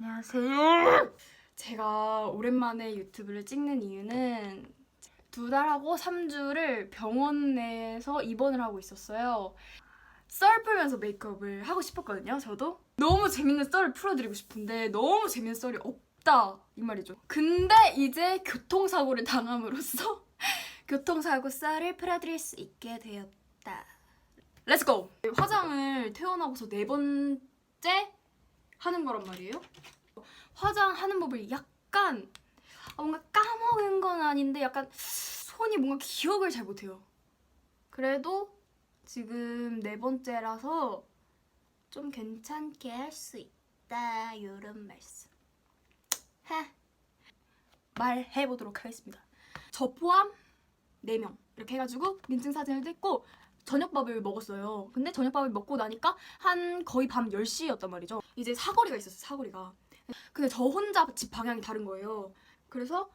안녕하세요. 제가 오랜만에 유튜브를 찍는 이유는 두 달하고 3주를 병원에서 입원을 하고 있었어요. 썰 풀면서 메이크업을 하고 싶었거든요, 저도. 너무 재밌는 썰을 풀어드리고 싶은데 너무 재밌는 썰이 없다 이 말이죠. 근데 이제 교통사고를 당함으로써 교통사고 썰을 풀어드릴 수 있게 되었다. 렛츠고! 화장을 퇴원하고서 네 번째 하는 거란 말이에요. 화장하는 법을 약간 아, 뭔가 까먹은 건 아닌데 약간 손이 뭔가 기억을 잘 못해요. 그래도 지금 네 번째라서 좀 괜찮게 할 수 있다 이런 말씀. 하. 말해보도록 하겠습니다. 저 포함 4명 이렇게 해가지고 민증 사진을 찍고 저녁밥을 먹었어요. 근데 저녁밥을 먹고 나니까 한 거의 밤 10시였단 말이죠. 이제 사거리가 있었어요, 사거리가. 근데 저 혼자 집 방향이 다른 거예요. 그래서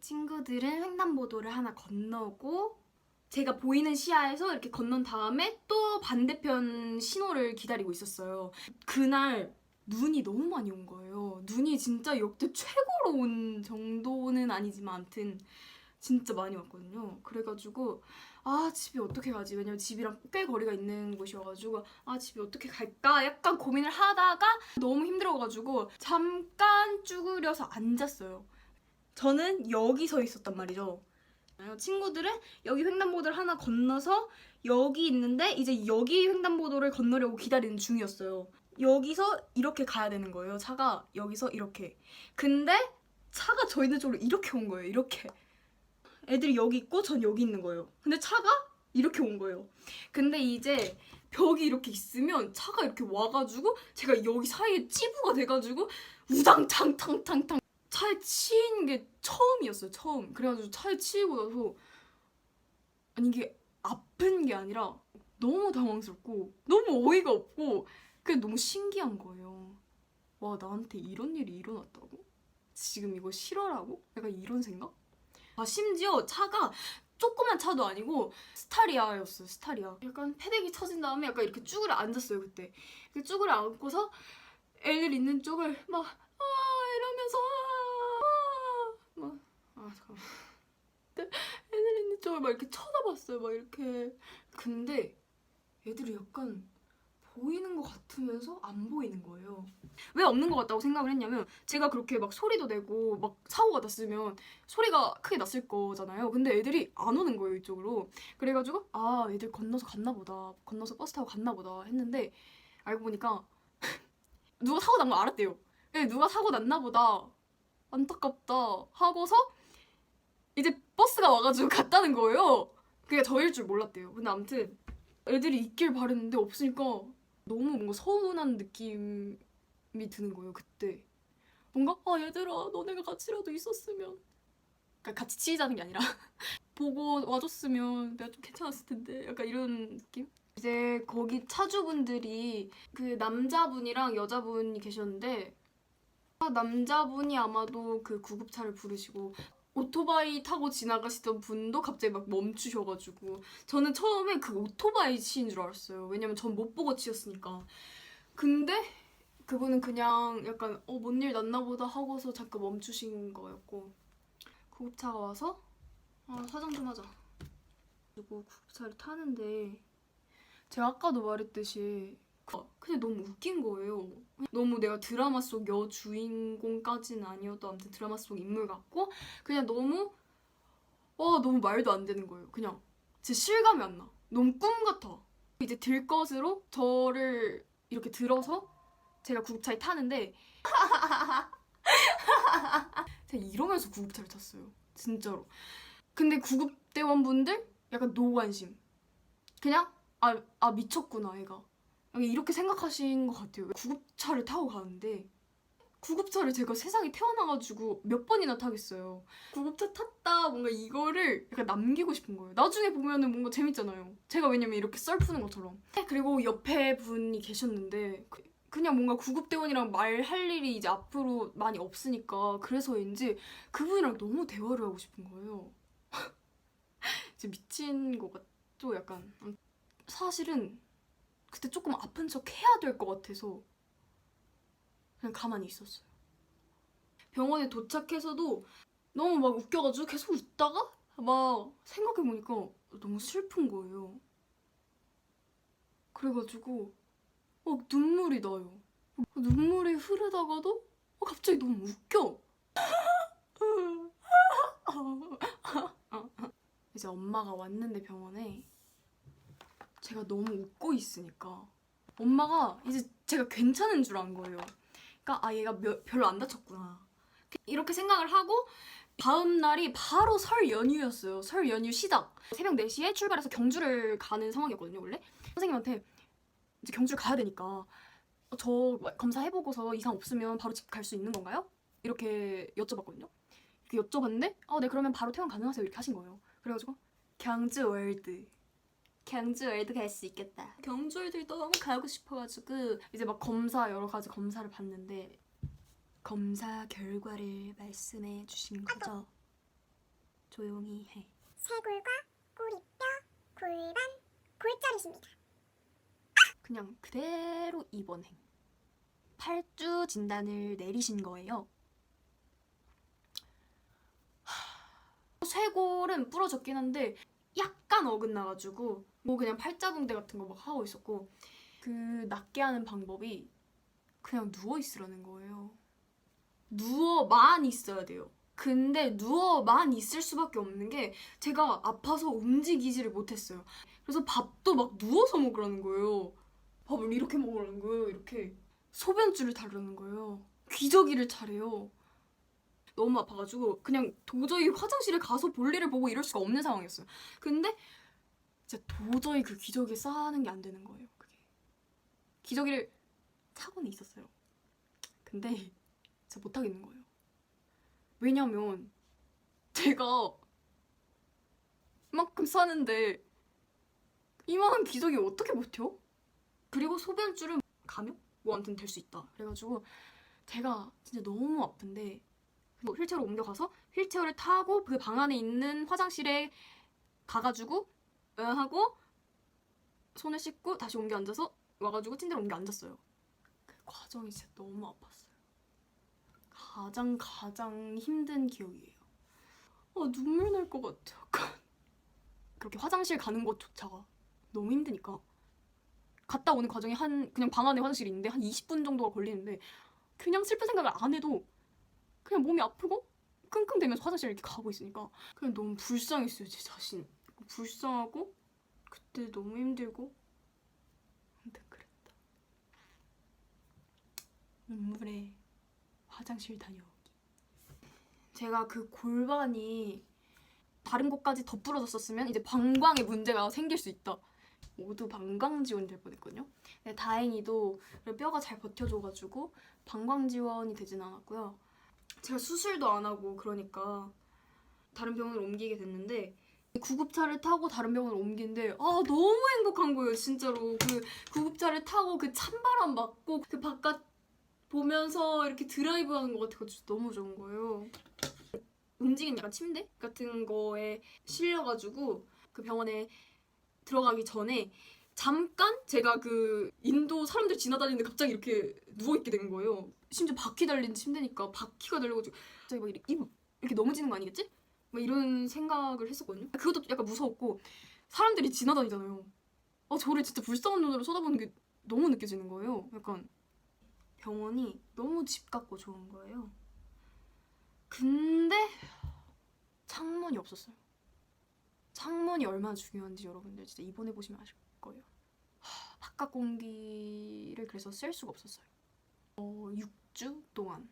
친구들은 횡단보도를 하나 건너고 제가 보이는 시야에서 이렇게 건넌 다음에 또 반대편 신호를 기다리고 있었어요. 그날 눈이 너무 많이 온 거예요. 눈이 진짜 역대 최고로 온 정도는 아니지만 아무튼 진짜 많이 왔거든요. 그래가지고 아 집이 어떻게 가지? 왜냐면 집이랑 꽤 거리가 있는 곳이어가지고 아 집이 어떻게 갈까? 약간 고민을 하다가 너무 힘들어가지고 잠깐 쭈그려서 앉았어요. 저는 여기 서 있었단 말이죠. 친구들은 여기 횡단보도를 하나 건너서 여기 있는데 이제 여기 횡단보도를 건너려고 기다리는 중이었어요. 여기서 이렇게 가야 되는 거예요. 차가 여기서 이렇게. 근데 차가 저 있는 쪽으로 이렇게 온 거예요. 이렇게. 애들이 여기 있고 전 여기 있는 거예요. 근데 차가 이렇게 온 거예요. 근데 이제 벽이 이렇게 있으면 차가 이렇게 와가지고 제가 여기 사이에 찌부가 돼가지고 우당탕탕탕탕 차에 치인 게 처음이었어요. 처음. 그래가지고 차에 치이고 나서 아니 이게 아픈 게 아니라 너무 당황스럽고 너무 어이가 없고 그게 너무 신기한 거예요. 와 나한테 이런 일이 일어났다고? 지금 이거 실화라고? 약간 이런 생각? 아 심지어 차가 조그만 차도 아니고 스타리아였어요 스타리아. 약간 패대기 쳐진 다음에 약간 이렇게 쭈그려 앉았어요 그때. 이렇게 쭈그려 앉고서 애들 있는 쪽을 막 아 이러면서 막아 잠깐만. 애들 있는 쪽을 막 이렇게 쳐다봤어요 막 이렇게. 근데 애들이 약간 보이는 것 같으면서 안 보이는 거예요. 왜 없는 것 같다고 생각을 했냐면 제가 그렇게 막 소리도 내고 막 사고가 났으면 소리가 크게 났을 거잖아요. 근데 애들이 안 오는 거예요 이쪽으로. 그래가지고 아 애들 건너서 갔나 보다. 건너서 버스 타고 갔나 보다 했는데 알고 보니까 누가 사고 난 거 알았대요. 네, 누가 사고 났나 보다. 안타깝다 하고서 이제 버스가 와가지고 갔다는 거예요. 그게 저일 줄 몰랐대요. 근데 아무튼 애들이 있길 바랬는데 없으니까 너무 뭔가 서운한 느낌이 드는 거예요 그때. 뭔가 아 얘들아 너네가 같이라도 있었으면. 그러니까 같이 치이자는 게 아니라 보고 와줬으면 내가 좀 괜찮았을 텐데. 약간 이런 느낌? 이제 거기 차주분들이 그 남자분이랑 여자분이 계셨는데 아, 남자분이 아마도 그 구급차를 부르시고 오토바이 타고 지나가시던 분도 갑자기 막 멈추셔가지고 저는 처음에 그 오토바이 치인 줄 알았어요. 왜냐면 전 못 보고 치였으니까. 근데 그분은 그냥 약간 어 뭔 일 났나 보다 하고서 잠깐 멈추신 거였고 구급차가 와서 아 사장 좀 하자. 그리고 구급차를 타는데 제가 아까도 말했듯이 그- 그냥 너무 웃긴 거예요. 너무 내가 드라마 속 여주인공까지는 아니어도 아무튼 드라마 속 인물 같고 그냥 너무 와 너무 말도 안 되는 거예요. 그냥 제 실감이 안 나. 너무 꿈 같아. 이제 들 것으로 저를 이렇게 들어서 제가 구급차에 타는데 제가 이러면서 구급차를 탔어요. 진짜로. 근데 구급대원분들 약간 노관심. 그냥 아, 아 미쳤구나 얘가. 이렇게 생각하신 것 같아요. 구급차를 타고 가는데 구급차를 제가 세상에 태어나가지고 몇 번이나 타겠어요. 구급차 탔다 뭔가 이거를 약간 남기고 싶은 거예요. 나중에 보면은 뭔가 재밌잖아요. 제가 왜냐면 이렇게 썰 푸는 것처럼. 그리고 옆에 분이 계셨는데 그- 그냥 뭔가 구급대원이랑 말할 일이 이제 앞으로 많이 없으니까 그래서인지 그분이랑 너무 대화를 하고 싶은 거예요. 진짜 미친 것 같죠 약간. 사실은 그때 조금 아픈 척 해야 될 것 같아서 그냥 가만히 있었어요. 병원에 도착해서도 너무 막 웃겨가지고 계속 웃다가 막 생각해보니까 너무 슬픈 거예요. 그래가지고 막 눈물이 나요. 눈물이 흐르다가도 어, 갑자기 너무 웃겨. 이제 엄마가 왔는데 병원에 제가 너무 웃고 있으니까 엄마가 이제 제가 괜찮은 줄 안 거예요. 그러니까 아 얘가 몇- 별로 안 다쳤구나. 이렇게 생각을 하고 다음 날이 바로 설 연휴였어요. 설 연휴 시작. 새벽 4시에 출발해서 경주를 가는 상황이었거든요, 원래. 선생님한테 이제 경주를 가야 되니까 어, 저 검사해보고서 이상 없으면 바로 집 갈 수 있는 건가요? 이렇게 여쭤봤거든요. 이렇게 여쭤봤는데 어, 네 그러면 바로 퇴원 가능하세요 이렇게 하신 거예요. 그래가지고 경주 월드 경주 월드 갈 수 있겠다. 경주 월드 너무 가고 싶어가지고 이제 막 검사 여러 가지 검사를 봤는데 검사 결과를 말씀해 주신 거죠. 조용히 해. 쇄골과 꼬리뼈, 골반, 골절이십니다. 그냥 그대로 입원행. 8주 진단을 내리신 거예요. 하, 쇄골은 부러졌긴 한데 약간 어긋나가지고 뭐 그냥 팔자붕대 같은 거 막 하고 있었고 그 낫게 하는 방법이 그냥 누워 있으라는 거예요. 누워만 있어야 돼요. 근데 누워만 있을 수밖에 없는 게 제가 아파서 움직이지를 못했어요. 그래서 밥도 막 누워서 먹으라는 거예요. 밥을 이렇게 먹으라는 거예요. 이렇게 소변줄을 타려는 거예요. 기저귀를 차래요. 너무 아파가지고 그냥 도저히 화장실에 가서 볼일을 보고 이럴 수가 없는 상황이었어요. 근데 진짜 도저히 그 기저귀에 싸는 게 안 되는 거예요. 그게 기저귀를 차고는 있었어요. 근데 진짜 못 하겠는 거예요. 왜냐면 제가 이만큼 싸는데 이만한 기저귀 어떻게 버텨? 그리고 소변줄은 가면 뭐 아무튼 될 수 있다. 그래가지고 제가 진짜 너무 아픈데 뭐 휠체어로 옮겨가서 휠체어를 타고 그 방 안에 있는 화장실에 가가지고 응 하고 손을 씻고 다시 옮겨 앉아서 와가지고 침대로 옮겨 앉았어요. 그 과정이 진짜 너무 아팠어요. 가장 가장 힘든 기억이에요. 아 눈물 날 것 같아. 약간 그렇게 화장실 가는 것조차가 너무 힘드니까 갔다 오는 과정이 한 그냥 방 안에 화장실이 있는데 한 20분 정도가 걸리는데 그냥 슬픈 생각을 안 해도 그냥 몸이 아프고 끙끙대면서 화장실 이렇게 가고 있으니까 그냥 너무 불쌍했어요 제 자신 불쌍하고 그때 너무 힘들고 아무튼 그랬다 눈물에 화장실 다녀오기 제가 그 골반이 다른 곳까지 더 부러졌었으면 이제 방광에 문제가 생길 수 있다 모두 방광 지원이 될 뻔했거든요. 근데 다행히도 뼈가 잘 버텨줘가지고 방광 지원이 되진 않았고요. 제가 수술도 안 하고 그러니까 다른 병원을 옮기게 됐는데 구급차를 타고 다른 병원을 옮긴데 아 너무 행복한 거예요 진짜로 그 구급차를 타고 그 찬바람 맞고 그 바깥 보면서 이렇게 드라이브 하는 것 같아가지고 너무 좋은 거예요. 움직이는 약간 침대 같은 거에 실려가지고 그 병원에 들어가기 전에 잠깐 제가 그 인도 사람들 지나다니는데 갑자기 이렇게 누워있게 된 거예요. 심지어 바퀴 달린 침대니까 바퀴가 달려가지고 갑자기 막 이렇게, 입 이렇게 넘어지는 거 아니겠지? 막 이런 생각을 했었거든요. 그것도 약간 무서웠고 사람들이 지나다니잖아요. 아 저를 진짜 불쌍한 눈으로 쳐다보는 게 너무 느껴지는 거예요. 약간 병원이 너무 집 같고 좋은 거예요. 근데 창문이 없었어요. 창문이 얼마나 중요한지 여러분들 진짜 입원해 보시면 아실 거예요. 하, 바깥 공기를 그래서 쓸 수가 없었어요. 어, 6주 동안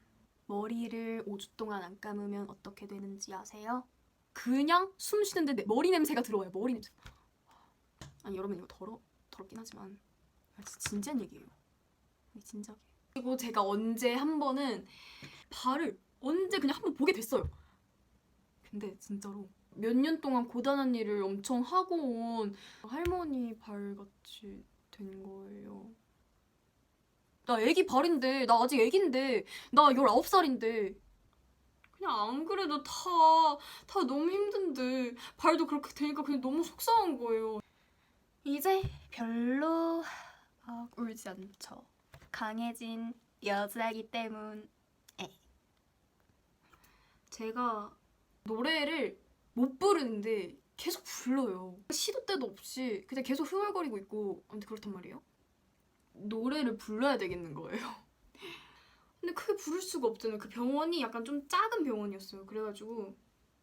머리를 5주 동안 안 감으면 어떻게 되는지 아세요? 그냥 숨 쉬는데 내 머리 냄새가 들어와요. 머리 냄새. 아니 여러분 이거 더러 더럽긴 하지만 아, 진지한 얘기예요. 진작에. 그리고 제가 언제 한 번은 발을 언제 그냥 한 번 보게 됐어요. 근데 진짜로 몇 년 동안 고단한 일을 엄청 하고 온 할머니 발같이 된 거예요. 나 애기 발인데, 나 아직 애기인데, 나 19살인데. 그냥 안 그래도 다, 다 너무 힘든데, 발도 그렇게 되니까 그냥 너무 속상한 거예요. 이제 별로 아, 울지 않죠. 강해진 여자이기 때문에. 제가 노래를 못 부르는데 계속 불러요. 시도 때도 없이 그냥 계속 흥얼거리고 있고 아무튼 그렇단 말이에요. 노래를 불러야 되겠는 거예요. 근데 크게 부를 수가 없잖아요. 그 병원이 약간 좀 작은 병원이었어요. 그래가지고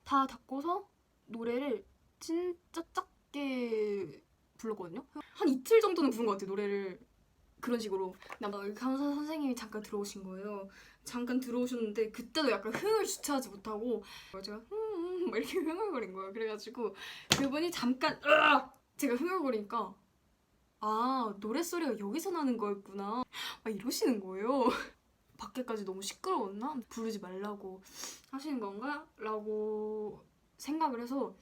다 닫고서 노래를 진짜 작게 불렀거든요. 한 이틀 정도는 부른 것 같아요. 노래를 그런 식으로. 아마 간호사 선생님이 잠깐 들어오신 거예요. 잠깐 들어오셨는데 그때도 약간 흥을 주체하지 못하고 제가 흠, 막 이렇게 흥얼거린 거예요. 그래가지고 그분이 잠깐 으악! 제가 흥얼거리니까 아 노래 소리가 여기서 나는 거였구나. 막 이러시는 거예요. 밖에까지 너무 시끄러웠나? 부르지 말라고 하시는 건가? 라고 생각을 해서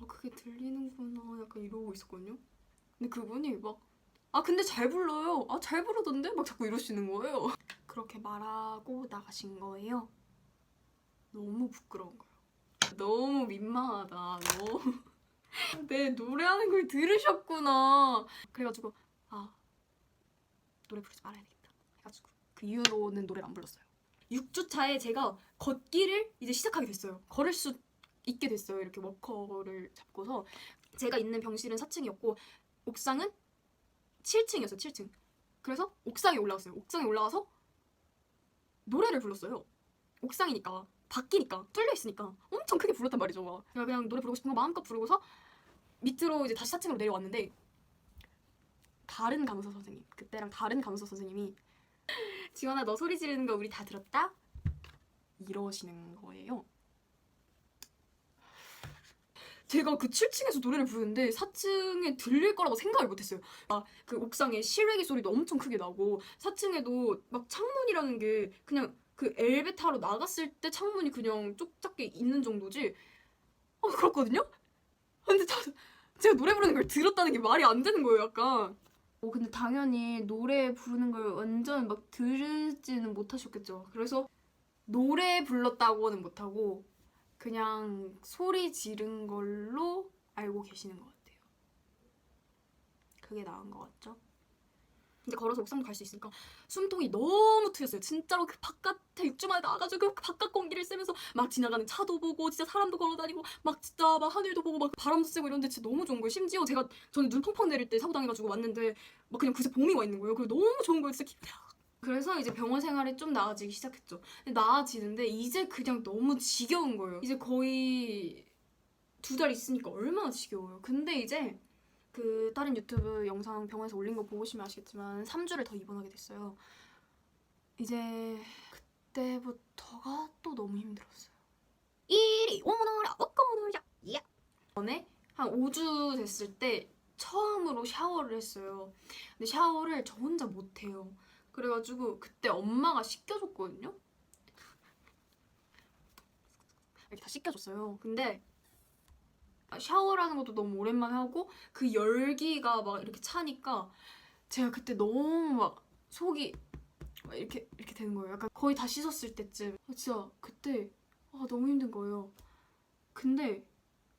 아 그게 들리는구나 약간 이러고 있었거든요. 근데 그분이 막 아 근데 잘 불러요. 아 잘 부르던데? 막 자꾸 이러시는 거예요. 그렇게 말하고 나가신 거예요. 너무 부끄러운 거예요. 너무 민망하다. 너무 내 노래하는 걸 들으셨구나. 그래가지고 아 노래 부르지 말아야 되겠다. 해가지고 그 이후로는 노래를 안 불렀어요. 6주 차에 제가 걷기를 이제 시작하게 됐어요. 걸을 수 있게 됐어요. 이렇게 워커를 잡고서 제가 있는 병실은 4층이었고 옥상은 7층이었어요. 7층. 그래서 옥상에 올라왔어요. 옥상에 올라가서 노래를 불렀어요. 옥상이니까 바뀌니까 뚫려 있으니까 엄청 크게 불렀단 말이죠. 막. 그냥, 노래 부르고 싶은 거 마음껏 부르고서 밑으로 이제 다시 4층으로 내려왔는데 다른 간호사 선생님 그때랑 다른 간호사 선생님이 지원아 너 소리 지르는 거 우리 다 들었다 이러시는 거예요. 제가 그 7층에서 노래를 부르는데 4층에 들릴 거라고 생각을 못했어요. 막그 옥상에 실외기 소리도 엄청 크게 나고 4층에도 막 창문이라는 게 그냥 그 엘베타로 나갔을 때 창문이 그냥 쪽작게 있는 정도지. 어 그렇거든요. 근데 저, 제가 노래 부르는 걸 들었다는 게 말이 안 되는 거예요, 약간. 어 근데 당연히 노래 부르는 걸 완전 막 들지는 못하셨겠죠. 그래서 노래 불렀다고는 못하고 그냥 소리 지른 걸로 알고 계시는 것 같아요. 그게 나은 것 같죠? 근데 걸어서 옥상도 갈 수 있으니까 숨통이 너무 트였어요. 진짜로 그 바깥에 6주 만에 나가지고 그 바깥 공기를 쐬면서 막 지나가는 차도 보고 진짜 사람도 걸어다니고 막 진짜 막 하늘도 보고 막 바람도 쐬고 이런데 진짜 너무 좋은 거예요. 심지어 제가 저는 눈 펑펑 내릴 때 사고 당해가지고 왔는데 막 그냥 그새 봄이 와 있는 거예요. 그래서 너무 좋은 거예요. 진짜 그래서 이제 병원 생활이 좀 나아지기 시작했죠. 나아지는데 이제 그냥 너무 지겨운 거예요. 이제 거의 두 달 있으니까 얼마나 지겨워요. 근데 이제 그 다른 유튜브 영상 병원에서 올린 거 보시면 아시겠지만 3주를 더 입원하게 됐어요. 이제 그때부터가 또 너무 힘들었어요. 이리 오너라 어꺼노라 야. 전에 한 5주 됐을 때 처음으로 샤워를 했어요. 근데 샤워를 저 혼자 못 해요. 그래가지고 그때 엄마가 씻겨줬거든요. 이렇게 다 씻겨줬어요. 근데 샤워라는 것도 너무 오랜만에 하고 그 열기가 막 이렇게 차니까 제가 그때 너무 막 속이 막 이렇게 이렇게 되는 거예요. 약간 거의 다 씻었을 때쯤 아, 진짜 그때 아, 너무 힘든 거예요. 근데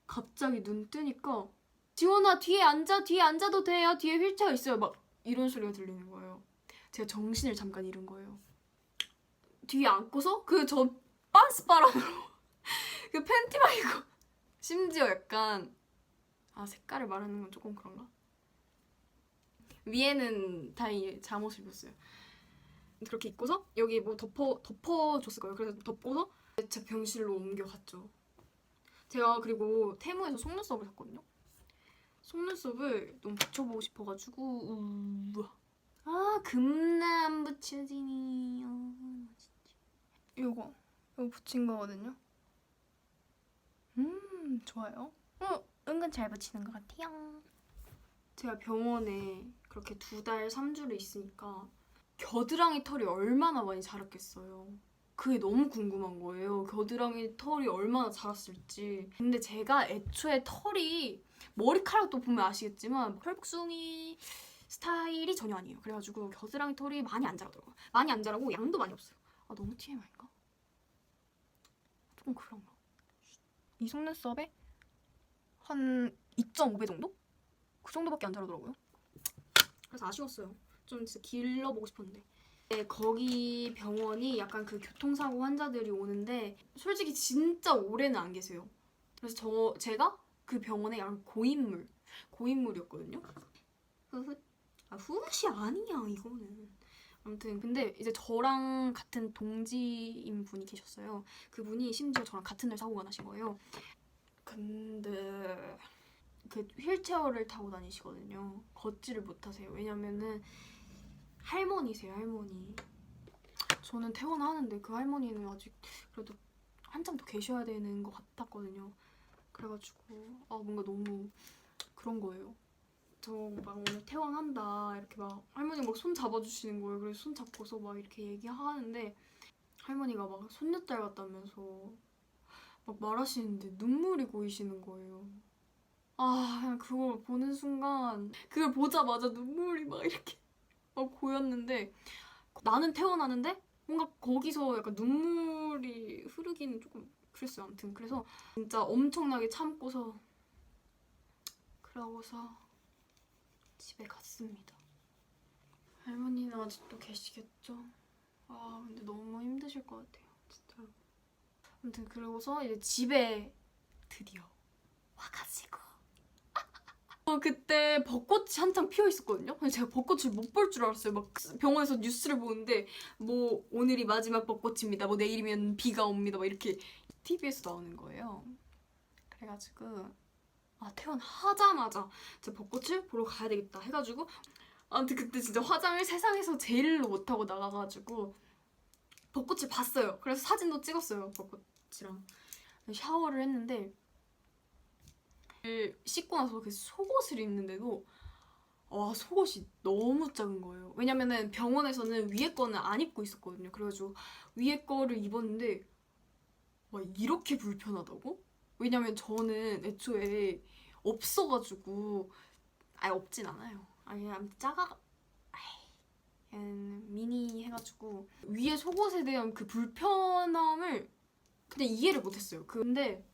갑자기 눈 뜨니까 지원아 뒤에 앉아 뒤에 앉아도 돼요 뒤에 휠체어 있어요 막 이런 소리가 들리는 거예요. 제가 정신을 잠깐 잃은 거예요. 뒤에 앉고서 그 저 빤스 바람으로 그 팬티만 입고 심지어 약간 아 색깔을 말하는 건 조금 그런가? 위에는 다행히 잠옷을 입었어요. 그렇게 입고서 여기 뭐 덮어 덮어 줬을 거예요. 그래서 덮고서 제 병실로 옮겨갔죠. 제가 그리고 테무에서 속눈썹을 샀거든요. 속눈썹을 너무 붙여보고 싶어가지고 우와. 아 금나 안 붙여지니 어, 진짜. 요거 이거 붙인 거거든요. 음 좋아요. 어 은근 잘 붙이는 것 같아요. 제가 병원에 그렇게 두 달, 삼 주를 있으니까 겨드랑이 털이 얼마나 많이 자랐겠어요. 그게 너무 궁금한 거예요. 겨드랑이 털이 얼마나 자랐을지. 근데 제가 애초에 털이 머리카락도 보면 아시겠지만 혈북숭이 스타일이 전혀 아니에요. 그래가지고 겨드랑이 털이 많이 안 자라더라고요. 많이 안 자라고 양도 많이 없어요. 아 너무 TMI인가? 조금 그런가? 이 속눈썹에 한 2.5배 정도? 그 정도밖에 안 자라더라고요. 그래서 아쉬웠어요. 좀 진짜 길러보고 싶었는데 네, 거기 병원이 약간 그 교통사고 환자들이 오는데 솔직히 진짜 오래는 안 계세요. 그래서 저 제가 그 병원에 약간 고인물 고인물이었거든요. 흐흐. 아 후시 아니야 이거는. 아무튼 근데 이제 저랑 같은 동지인 분이 계셨어요. 그분이 심지어 저랑 같은 날 사고가 나신 거예요. 근데 그 휠체어를 타고 다니시거든요. 걷지를 못하세요. 왜냐면은 할머니세요, 할머니. 저는 퇴원하는데 그 할머니는 아직 그래도 한참 더 계셔야 되는 것 같았거든요. 그래가지고 아 뭔가 너무 그런 거예요. 저 막 오늘 퇴원한다 이렇게 막 할머니 막 손 잡아주시는 거예요. 그래서 손 잡고서 막 이렇게 얘기하는데 할머니가 막 손녀딸 같다면서 막 말하시는데 눈물이 고이시는 거예요. 아 그냥 그걸 보는 순간 그걸 보자마자 눈물이 막 이렇게 막 고였는데 나는 태어나는데 뭔가 거기서 약간 눈물이 흐르기는 조금 그랬어요 아무튼 그래서 진짜 엄청나게 참고서 그러고서 집에 갔습니다 할머니는 아직도 계시겠죠? 아 근데 너무 힘드실 것 같아요 진짜로 아무튼 그러고서 이제 집에 드디어 와가지고 어, 그때 벚꽃이 한창 피어 있었거든요. 근데 제가 벚꽃을 못 볼 줄 알았어요. 막 병원에서 뉴스를 보는데 뭐 오늘이 마지막 벚꽃입니다. 뭐 내일이면 비가 옵니다. 막 이렇게 TV에서 나오는 거예요. 그래가지고 아 퇴원하자마자 제가 벚꽃을 보러 가야 되겠다 해가지고 아무튼 그때 진짜 화장을 세상에서 제일로 못하고 나가가지고 벚꽃을 봤어요. 그래서 사진도 찍었어요. 벚꽃이랑 샤워를 했는데 씻고 나서 그 속옷을 입는데도 와 속옷이 너무 작은 거예요. 왜냐면은 병원에서는 위에 거는 안 입고 있었거든요. 그래가지고 위에 거를 입었는데 와 이렇게 불편하다고? 왜냐면 저는 애초에 없어가지고 아예 없진 않아요. 아니 그냥 작아 미니 해가지고 위에 속옷에 대한 그 불편함을 그냥 이해를 못했어요. 근데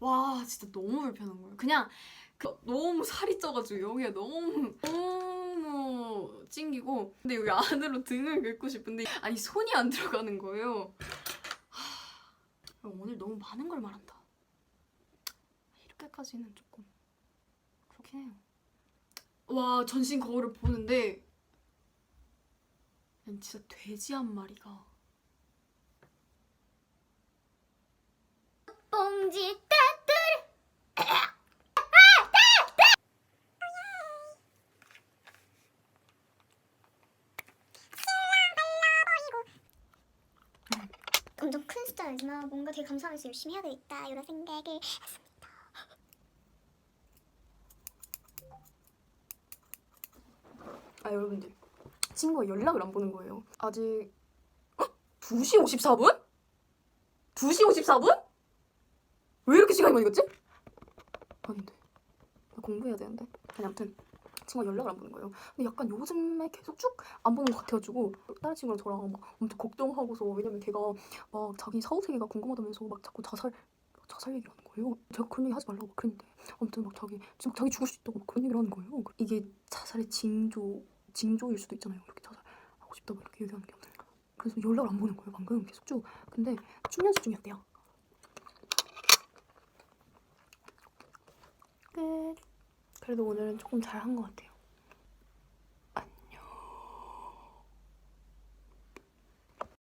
와 진짜 너무 불편한 거예요. 그냥 그 너무 살이 쪄가지고 여기가 너무 너무 찡기고 근데 여기 안으로 등을 긁고 싶은데 아니 손이 안 들어가는 거예요. 하, 오늘 너무 많은 걸 말한다. 이렇게까지는 조금 그렇긴 해요. 와 전신 거울을 보는데 진짜 돼지 한 마리가 봉지 엄청 큰 숫자이지만 뭔가 되게 감사하면서 열심히 해야 되겠다 이런 생각을 했습니다. 아 여러분들 친구가 연락을 안 보는 거예요. 아직 헉? 2시 54분? 2시 54분? 왜 이렇게 시간이 많이 갔지? 아닌데 나 공부해야 되는데 아니 아무튼 친구가 연락을 안 보는 거예요. 근데 약간 요즘에 계속 쭉 안 보는 것 같아가지고 다른 친구랑 저랑 막 엄청 걱정하고서 왜냐면 걔가 막 자기 사후 세계가 궁금하다면서 막 자꾸 자살 자살 얘기를 하는 거예요. 제가 그런 얘기 하지 말라고 막 그랬는데 아무튼 막 자기 지금 자기 죽을 수 있다고 막 그런 얘기를 하는 거예요. 이게 자살의 징조 징조일 수도 있잖아요. 이렇게 자살하고 싶다 고 이렇게 얘기하는 게. 그래서 연락을 안 보는 거예요. 방금 계속 쭉. 근데 춤 연습 중이었대요. 끝. 그래도 오늘은 조금 잘 한 것 같아요.